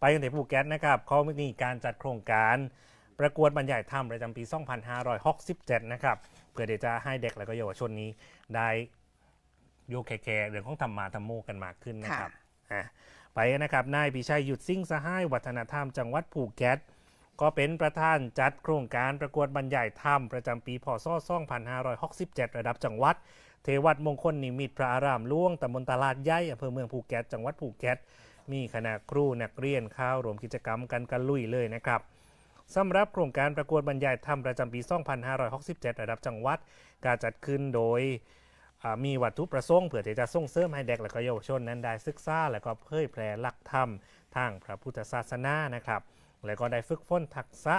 ไปกันที่ภูเก็ตนะครับเขามีการจัดโครงการประกวดบรรยายธรรมประจำปี 2567 นะครับ เพื่อที่จะให้เด็กและก็เยาวชนนี้ได้โยกแคร์เรื่องของธรรมาธรรมโมกันมากขึ้นนะครับอะไปกันนะครับนายพิชัยหยุดซิ่งสหายวัฒนธรรมจังหวัดภูเก็ตก็เป็นประธานจัดโครงการประกวดบรรยายธรรมประจำปีพศ2567 ระดับจังหวัด เทวัดมงคลนิมิตรพระอารามหล่วงตำบลตลาดใหญ่อำเภอเมืองภูเก็ตจังหวัดภูเก็ต มีคณะครูนักเรียนเข้ารวมกิจกรรมกันกันลุยเลยนะครับสำหรับโครงการประกวดบรรยายธรรมประจำปี 2567 ระดับจังหวัด การจัดขึ้นโดยมีวัตถุประสงค์เพื่อที่จะส่งเสริมให้เด็กและก็เยาวชนนั้นได้ศึกษาและก็เผยแพร่หลักธรรมทางพระพุทธศาสนานะครับ และก็ได้ฝึกฝนทักษะ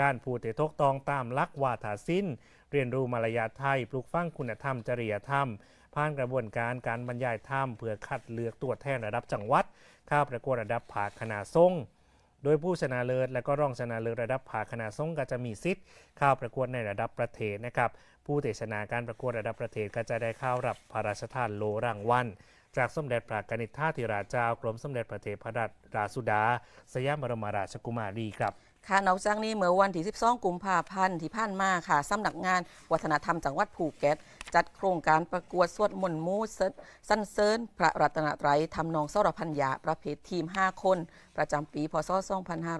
การพูดที่ถูกตองตามลักวาทศิลป์เรียนรู้มารยาทไทย ปลูกฝังคุณธรรมจริยธรรม ผ่านกระบวนการการบรรยายธรรมเพื่อคัดเลือกตัวแทนระดับจังหวัดข้าประกวดระดับผาคณะทรงโดยผู้ชนะเลิศและก็รองชนะเลิศระดับผาคณะทรงก็จะมีสิทธิ์เข้าประกวดในระดับประเทศนะครับ ผู้ที่ชนะการประกวดระดับประเทศก็จะได้เข้ารับพระราชทานโลรางวัล จากสมเด็จพระกนิษฐาธิราชเจ้ากรมสมเด็จพระเทพรัตนราชสุดา สยามบรมราชกุมารีครับค่ะนอกจากนี้เมื่อวันที่ 12 กุมภาพันธ์ที่ผ่านมาค่ะสำนักงานวัฒนธรรมจังหวัดภูเก็ต จัดโครงการประกวดสวดมนต์มูสสันเสริญพระรัตนตรัยทำนองสรพัญญาประเภททีม 5 คน ประจำปีพศ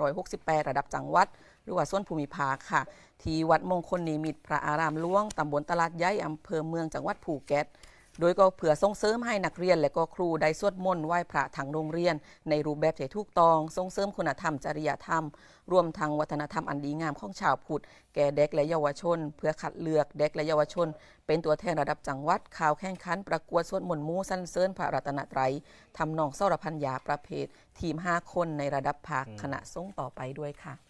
2568 ระดับจังหวัด หรือว่าส่วนภูมิภาคค่ะ ที่วัดมงคลนิมิตรพระอารามหลวงตำบลตลาดใหญ่อำเภอเมืองจังหวัดภูเก็ต โดยก็เผื่อส่งเสริมให้นักเรียน และก็ครูได้สวดมนต์ไหว้พระทางโรงเรียน ในรูปแบบที่ถูกต้องส่งเสริมคุณธรรมจริยธรรม รวมทั้งวัฒนธรรมอันดีงามของชาวพุทธแก่เด็กและเยาวชน เพื่อคัดเลือกเด็กและเยาวชน เป็นตัวแทนระดับจังหวัดข่าวแข่งขัน ประกวดสวดมนต์หมู่สั้นเสริญพระรัตนตรัยทำนองเสรพัญญาประเภท ทีม 5 คนในระดับภาคคณะสงฆ์ต่อไปด้วยค่ะ